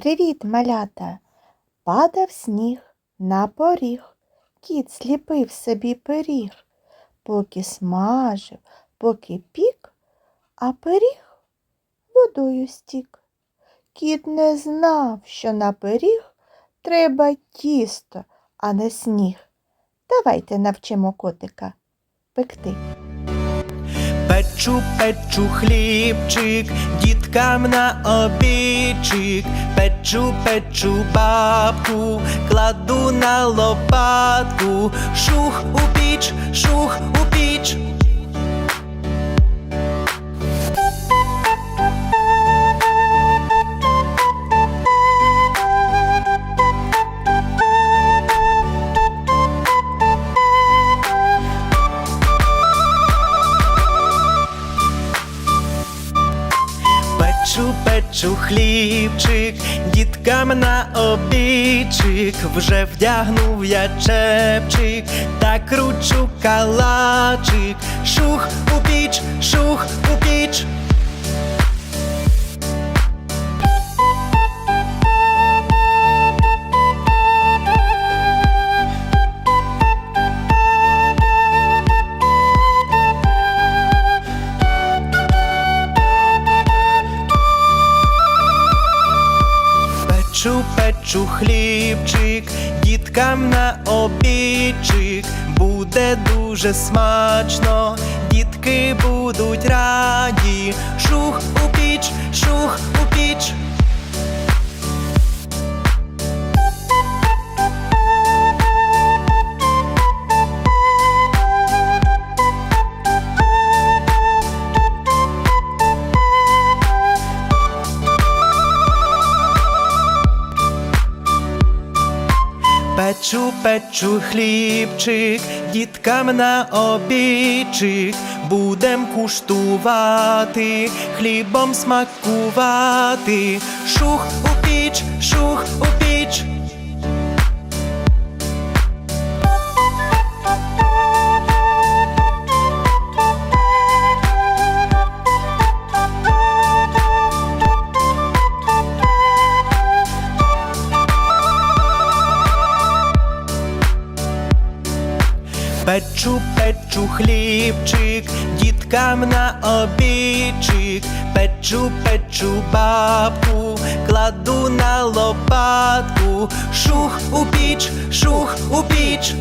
Привіт, малята! Падав сніг на поріг. Кіт сліпив собі пиріг, поки смажив, поки пік, а пиріг водою стік. Кіт не знав, що на пиріг треба тісто, а не сніг. Давайте навчимо котика пекти. Печу, печу хлібчик, діткам на обічик, печу, печу бабку, кладу на лопатку, шух у піч, шух у піч. Печу, печу хлібчик, діткам на обічик, вже вдягнув я чепчик, та кручу калачик, шух у піч, шух у піч. Печу, печу хлібчик, діткам на обідчик, буде дуже смачно, дітки будуть раді, шух у піч, шух у піч. Печу, печу хлібчик, діткам на обічик, будем куштувати, хлібом смакувати, шух у піч, шух у піч. Печу, печу хлібчик, діткам на обічик, печу, печу бабку, кладу на лопатку, шух у піч, шух у піч.